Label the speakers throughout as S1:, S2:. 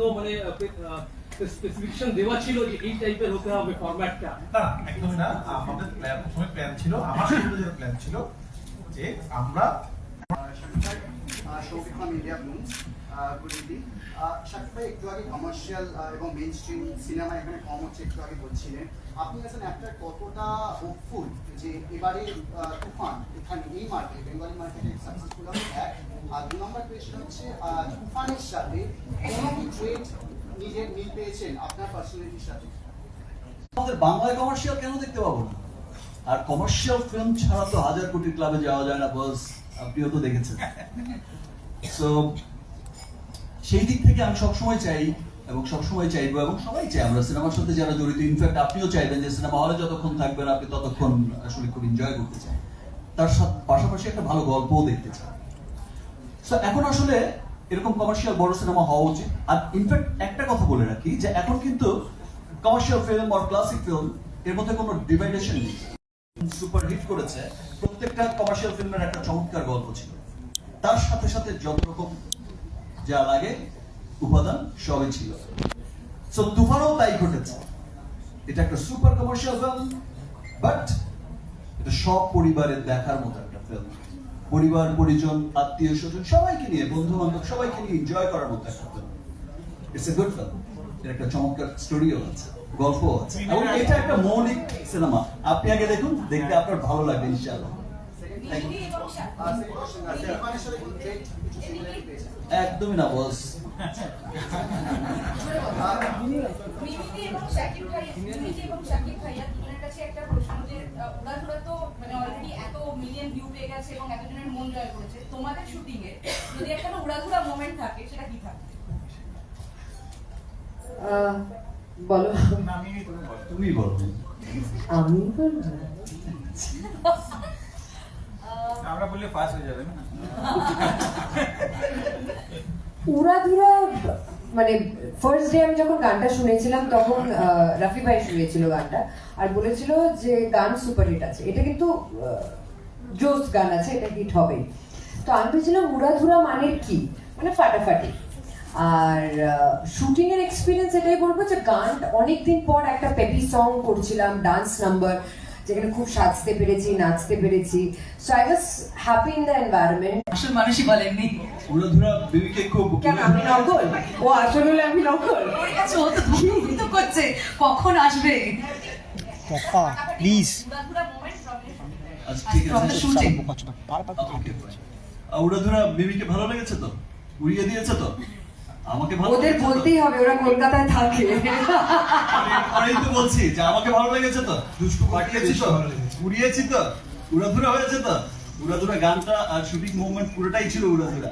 S1: তো মানে স্পেসিফিকেশন দেওয়া ছিল যে এই টাইপের হতে হবে ফরম্যাটটা
S2: না, একদমই না। আমাদের প্ল্যান প্রথমে প্ল্যান ছিল যেটা প্ল্যান ছিল, যে আমরা
S3: ব্লুমস গুড একটু আগে কমার্শিয়াল এবং সিনেমা এখানে হচ্ছে, একটু আগে বলছিলেন। আপনি কতটা যে এবারে তুফান এখানে, এই মার্কেটে আর দু নম্বর হচ্ছে তুফানের সাথে ট্রেড নিজের মিল পেয়েছেন আপনার পার্সোনালিটির সাথে?
S4: আমাদের বাংলায় কমার্শিয়াল কেন দেখতে পাবো না? আর কমার্শিয়াল ফিল্ম ছাড়া তো হাজার কোটি ক্লাবে যাওয়া যায় না বস আপনিও তো দেখেছেন। সো সেই দিক থেকে আমি সবসময় চাই এবং সবসময় চাইব এবং সবাই চাই আমরা সিনেমার সাথে যারা জড়িত ইনফ্যাক্ট আপনিও চাইবেন যে সিনেমা হলে যতক্ষণ থাকবেন, আপনি ততক্ষণ আসলে খুব এনজয় করতে চান। তার সাথে পাশাপাশি একটা ভালো গল্পও দেখতে চান। সো এখন আসলে এরকম কমার্শিয়াল বড় সিনেমা হওয়া উচিত। আর ইনফ্যাক্ট একটা কথা বলে রাখি যে এখন কিন্তু কমার্শিয়াল ফিল্ম আর ক্লাসিক ফিল্ম এর মধ্যে কোনো ডিভাইডেশন নেই। সুপার হিট করেছে। প্রত্যেকটা কমার্শিয়াল ফিল্মের একটা চমৎকার গল্প ছিল। তার সাথে সাথে যত রকম যা লাগে উপাদান সবই ছিল। সো তুফানও তাই ঘটেছে। এটা একটা সুপার কমার্শিয়াল ফিল্ম বাট এটা সব পরিবারের দেখার মতো একটা ফিল্ম পরিবার পরিজন আত্মীয় স্বজন সবাইকে নিয়ে বন্ধু বান্ধব সবাইকে নিয়ে এনজয় করার মতো একটা film it's a good film এর একটা চমৎকার স্টোরিও আছে গল্প আছে। এবং এটা একটা মৌলিক সিনেমা আপনি আগে দেখুন দেখতে আপনার ভালো লাগবে ইনশাআল্লাহ। একদমই না বস।
S5: মানে মন তোমাদের শুটিং এ যদি একটা উড়াধুরা মোমেন্ট থাকে সেটা কি থাকে
S6: আহ, বলো।
S2: আমি
S4: তুমি বলো।
S6: আমি বলব
S2: আমরা বললে পাস হয়ে যাবে না।
S6: উড়াধুরা মানে ফার্স্ট ডে আমি যখন গানটা শুনেছিলাম, তখন রাফি ভাই শুনেছিল গানটা আর বলেছিল যে গান সুপারহিট আছে। এটা কিন্তু জোস গান আছে, এটা হিট হবেই। তো আমি ভেবেছিলাম উড়াধুরা মানে কি? মানে ফাটাফাটি। আর শুটিং এর এক্সপিরিয়েন্স এটাই বলব যে গান অনেকদিন পর একটা পেপি সং করছিলাম ডান্স নাম্বার যেখানে খুব সাজতে পেরেছি নাচতে পেরেছি so I was happy in the environment
S7: আসল মানুষই বলেননি
S4: উড়াধুরা বেবিকে খুব
S6: কেন আমি নকল ও আসলে হলে আমি নকল
S7: ওর কাছে ও তো ধুমধুম করছে কখন আসবে
S5: পপা প্লিজ
S4: আচ্ছা উড়াধুরা বেবিকে ভালো লেগেছে তো উড়িয়ে দিয়েছে তো আমাকে ভালো
S6: ওদের বলতেই হবে ওরা কলকাতায় থাকে।
S4: আমি- তো বলছি যে আমাকে ভালো লেগেছে তো। দুষ্টু পাঠিয়েছি তো। উড়িয়েছি তো। উড়াধুরা হয়েছে তো। উড়াধুরা গানটা আর শুটিং মুভমেন্ট পুরোটাই ছিল উড়াধুরা।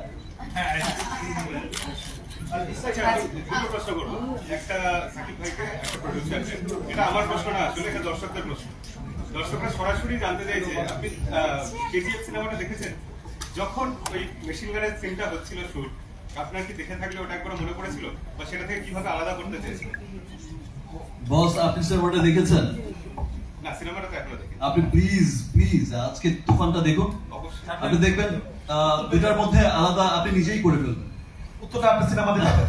S8: আচ্ছা, দুটো প্রশ্ন করব। একটা সাকিব ভাইকে একটা প্রডিউসার এটা আমার আসলে এটা দর্শকদের প্রশ্ন। দর্শকরা সরাসরি জানতে চাইছে আপনি কেজিএফ সিনেমাটা দেখেছেন? যখন ওই মেশিন গানের সিনটা হচ্ছিল শুট আপনার কি দেখে থাকলে ওটা একবার মনে পড়েছিল? বা সেটা থেকে কীভাবে আলাদা করতে চেয়েছিলেন
S4: বস আপনি সিনেমাটা দেখেছেন?
S8: না সিনেমাটা তো এখনও দেখি
S4: আপনি প্লিজ প্লিজ আজকে তুফানটা দেখুন। আপনি দেখবেন দুটার মধ্যে আলাদা আপনি নিজেই করে ফেলবেন।
S2: উত্তরটা আপনি সিনেমাতে পাবেন.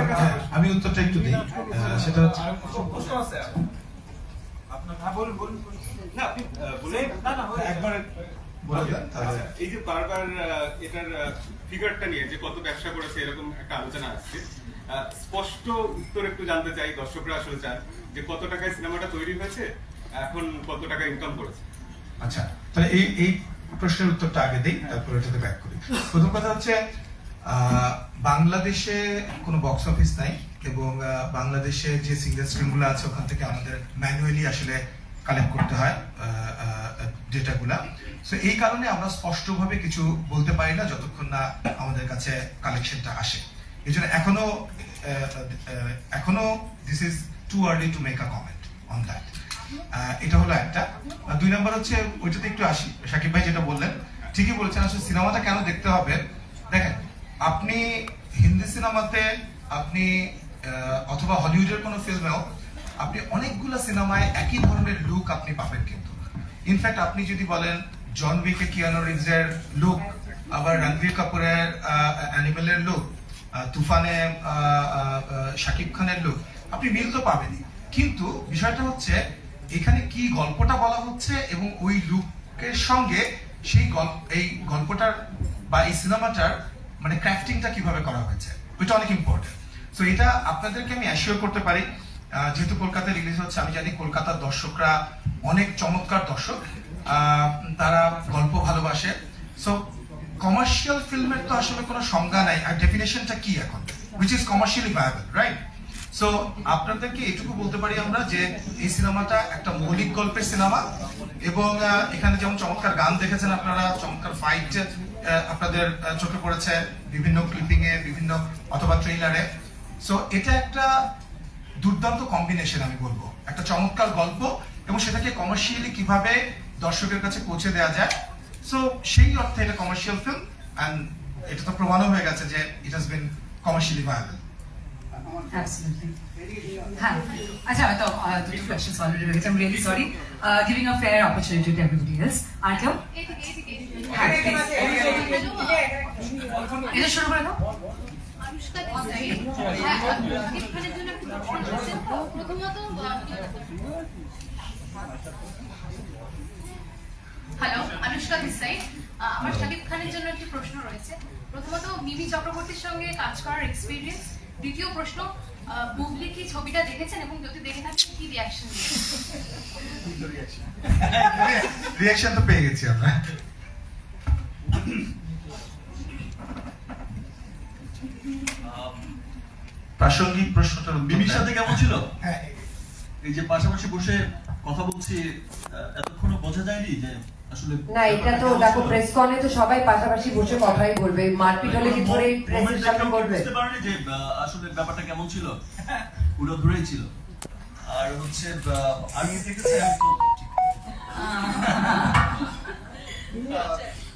S8: আচ্ছা
S2: আমি উত্তরটা একটু দিই। সেটা হচ্ছে প্রশ্ন আছে? আপনার হ্যাঁ বলুন বলুন।
S8: না আপনি
S2: একবার বলে দেন তাহলে
S8: আচ্ছা, এই যে বারবার এটার ফিগারটা নিয়ে যে কত ব্যবসা করেছে এরকম একটা আলোচনা আসছে। স্পষ্ট উত্তর একটু জানতে চাই দর্শকরা আসলে চান যে কত টাকায় সিনেমাটা তৈরি হয়েছে এখন কত টাকা ইনকাম করেছে।
S2: আচ্ছা তাহলে এই এই প্রশ্নের উত্তরটা আগে দিই তারপর এটাতে ব্যাক করি। প্রথম কথা হচ্ছে বাংলাদেশে কোনো বক্স অফিস নাই এবং বাংলাদেশে যে সিঙ্গেল স্ক্রিনগুলো আছে ওখান থেকে আমাদের ম্যানুয়ালি আসলে কালেক্ট করতে হয় ডেটাগুলা সো এই কারণে আমরা স্পষ্টভাবে কিছু বলতে পারি না যতক্ষণ না আমাদের কাছে কালেকশনটা আসে। এই জন্য এখনও এখনও this is too early to make a comment on that এটা হলো একটা। দুই নাম্বার হচ্ছে, ওইটাতে একটু আসি। সাকিব ভাই যেটা বললেন, ঠিকই বলেছেন, আসলে সিনেমাটা কেন দেখতে হবে? দেখেন, আপনি হিন্দি সিনেমাতে আপনি অথবা হলিউডের কোনো ফিল্মেও আপনি অনেকগুলো সিনেমায় একই ধরনের লুক আপনি পাবেন কিন্তু। ইনফ্যাক্ট আপনি যদি বলেন জন উইকে কিয়ানো রিভসের লুক আবার রণবীর কাপুরের অ্যানিমেলের লুক তুফানে শাকিব খানের লুক আপনি মিল তো পাবেনই। কিন্তু বিষয়টা হচ্ছে, এখানে কি গল্পটা বলা হচ্ছে এবং ওই লুকের সঙ্গে সেই গল্প এই গল্পটার বা এই সিনেমাটার মানে ক্রাফটিংটা কীভাবে করা হয়েছে, ওইটা অনেক ইম্পর্টেন্ট সো এটা আপনাদেরকে আমি অ্যাসিওর করতে পারি যেহেতু কলকাতায় রিলিজ হচ্ছে, আমি জানি কলকাতার দর্শকরা অনেক চমৎকার দর্শক। তারা গল্প ভালোবাসে। সো কমার্শিয়াল ফিল্মের তো আসলে কোনো সংজ্ঞা নাই। আর ডেফিনেশনটা কি এখন? Which is commercially viable right so আপনাদেরকে এটুকু বলতে পারি আমরা যে এই সিনেমাটা একটা মৌলিক গল্পের সিনেমা এবং এখানে যেমন চমৎকার গান দেখেছেন আপনারা, চমৎকার ফাইট আপনাদের চোখে পড়েছে বিভিন্ন ক্লিপিং এ বিভিন্ন অথবা ট্রেলারে সো এটা একটা দুর্দান্ত কম্বিনেশন আমি বলব। একটা চমৎকার গল্প এবং সেটাকে কমার্শিয়ালি কীভাবে দর্শকের কাছে পৌঁছে দেওয়া যায়। সো সেই অর্থে এটা কমার্শিয়াল ফিল্ম অ্যান্ড এটা তো প্রমাণও হয়ে গেছে যে ইট হাজ বিন কমার্শিয়ালি ভায়াবল
S7: হ্যাঁ আচ্ছা তো uh, আর কেউ হ্যাঁ এটা শুরু করে দাও।
S5: হ্যাঁ প্রথমত হ্যালো আনুষ্কা দেসাই আহ, আমার শাকিব খানের জন্য একটি প্রশ্ন রয়েছে। প্রথমত মিমি চক্রবর্তীর সঙ্গে কাজ করার এক্সপিরিয়েন্স দ্বিতীয় প্রশ্ন বুবলি কি ছবিটা দেখেছেন এবং যদি দেখে থাকেন কি রিয়াকশন
S2: রিয়াকশন তো পেয়ে গেছি আমরা। প্রাসঙ্গিক প্রশ্নটার উত্তর
S4: মিমির সাথে কেমন ছিল?
S2: হ্যাঁ,
S4: এই যে পাশাপাশি বসে কথা বলছি আহ, বোঝা যায়নি যে আসলে
S6: না এটা তো দেখো প্রেস কলে তো সবাই পাশাপাশি বসে কথাই বলবে। মারপিট হলে কি ধরে প্রেসের সামনে বলবে
S4: বুঝতে পারেনি যে আসলে ব্যাপারটা কেমন ছিল। পুরো ধরেই ছিল। আর হচ্ছে আহ, আমি দেখেছি? আমি তো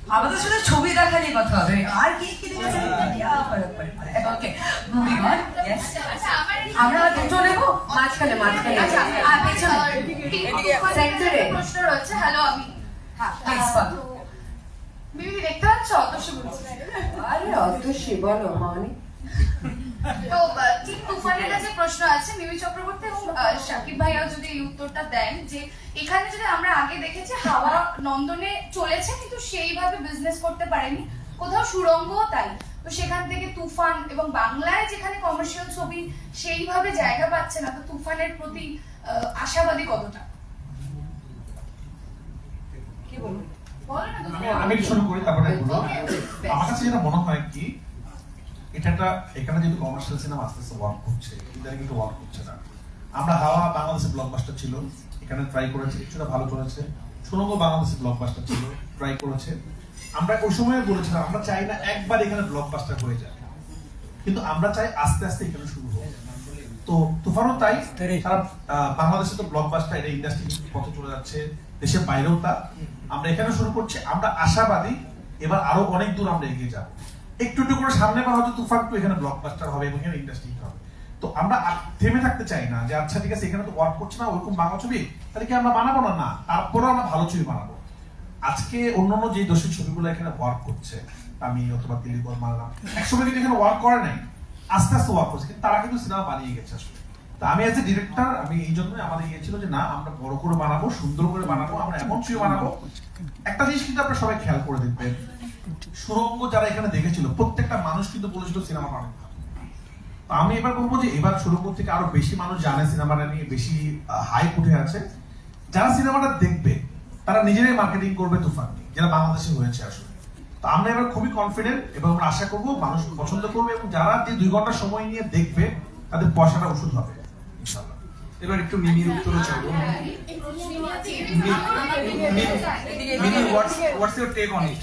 S7: আমাদের শুধু ছবি দেখা নিয়ে কথা হবে। আর কি কি দেখেছেন
S5: আমার
S7: দুটো নেব
S6: মাঝখানে মাঝখানে।
S5: আচ্ছা আর পেছনে।
S6: Center এ।
S5: প্রশ্ন রয়েছে হ্যালো আমি।
S7: হ্যাঁ প্লিজ
S5: মিমি দেখতে পাচ্ছ? অতসী বলছি।
S6: আরে অত বলো মানে।
S5: তো ঠিক তুফানের কাছে প্রশ্ন আছে মিমি চক্রবর্তী এবং ভাইয়াও যদি এই উত্তরটা দেন যে এখানে যদি আমরা আগে দেখেছি হাওয়া নন্দনে চলেছে কিন্তু সেইভাবে বিজনেস করতে পারেনি। কোথাও সুরঙ্গও তাই। তো সেখান থেকে তুফান এবং বাংলায় যেখানে কমার্শিয়াল ছবি সেইভাবে জায়গা পাচ্ছে না তো তুফানের প্রতি আশাবাদী কতটা?
S6: কি বলব।
S9: আমি শুরু করি তারপরে. আমার কাছে যেটা মনে হয় কি এটা একটা এখানে যেহেতু কমার্শিয়াল সিনেমা আস্তে আস্তে ওয়ার্ক করছে ইদানিং একটু ওয়ার্ক করছে না। আমরা হাওয়া বাংলাদেশে ব্লকবাস্টার ছিল এখানে ট্রাই করেছে কিছুটা ভালো করেছে। সুরঙ্গ বাংলাদেশে ব্লকবাস্টার ছিল ট্রাই করেছে। আমরা ওই সময় বলেছিলাম আমরা চাই না একবার এখানে ব্লকবাস্টার হয়ে যায় কিন্তু আমরা চাই আস্তে আস্তে এখানে শুরু হোক। তো তুফানও তাই সারা বাংলাদেশে তো ব্লকবাস্টার এটা ইন্ডাস্ট্রি পথে চলে যাচ্ছে দেশের বাইরেও তা। আমরা এখানে শুরু করছি আমরা আশাবাদী এবার আরও অনেক দূর আমরা এগিয়ে যাব। একটু একটু করে সামনে বার হয়তো তুফান তো এখানে ব্লকবাস্টার হবে এবং এখানে ইন্ডাস্ট্রি হবে। তো আমরা থেমে থাকতে চাই না যে আচ্ছা ঠিক আছে এখানে তো ওয়ার্ক করছে না ওরকম বাংলা ছবি তাহলে কি আমরা বানাবো না? না তারপরেও আমরা ভালো ছবি বানাবো। আজকে অন্যান্য যে দোষী ছবিগুলো এখানে ওয়ার্ক করছে, আমি অথবা দিলীপ মারলাম একসময় কিন্তু এখানে ওয়ার্ক করে নাই। আস্তে আস্তে ওয়ার্ক করছে, কিন্তু তারা কিন্তু সিনেমা বানিয়ে গেছে আসলে। তো আমি এজ এ ডিরেক্টর আমি এই জন্যই আমাদের ইয়ে ছিল যে, না, আমরা বড় করে বানাবো, সুন্দর করে বানাবো, আমরা এমন ছবি বানাবো। একটা জিনিস কিন্তু আপনারা সবাই খেয়াল করে দেখবেন, সুরঙ্গ যারা এখানে দেখেছিল, প্রত্যেকটা মানুষ কিন্তু বলেছিল সিনেমা অনেক তো আমি এবার বলব যে, এবার সুরঙ্গ থেকে আরও বেশি মানুষ জানে সিনেমাটা নিয়ে, বেশি হাইপ উঠে আছে। যারা সিনেমাটা দেখবে তারা নিজেরাই মার্কেটিং করবে তুফান নিয়ে, যেটা বাংলাদেশে হয়েছে আসলে। তো আমরা এবার খুবই কনফিডেন্ট এবং আমরা আশা করব মানুষ পছন্দ করবে এবং যারা যে দুই ঘণ্টা সময় নিয়ে দেখবে, তাদের পয়সাটা ওষুধ হবে
S2: এবার একটু মিমির উত্তরে চাইব Mimi what's what's take on it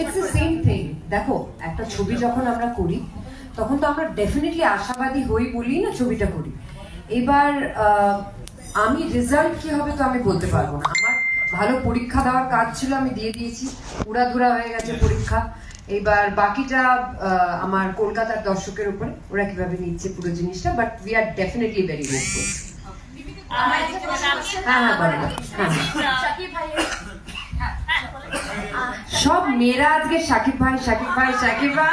S6: it's the same thing দেখো, একটা ছবি যখন আমরা করি, তখন তো আমরা ডেফিনেটলি আশাবাদী হই বলি না ছবিটা করি। এবার আমি রেজাল্ট কি হবে তো আমি বলতে পারব না। আমার ভালো পরীক্ষা দেওয়ার কাজ ছিল আমি দিয়ে দিয়েছি। উড়াধুরা হয়ে গেছে পরীক্ষা। এবার বাকিটা আহ, আমার কলকাতার দর্শকের উপরে। ওরা কীভাবে নিচ্ছে পুরো জিনিসটা but we are definitely very hopeful হ্যাঁ হ্যাঁ হ্যাঁ হ্যাঁ। সব মেয়েরা আজকে সাকিব ভাই সাকিব ভাই সাকিব ভাই।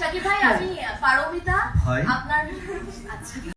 S10: শাকিব ভাই আমি পারমিতা আপনার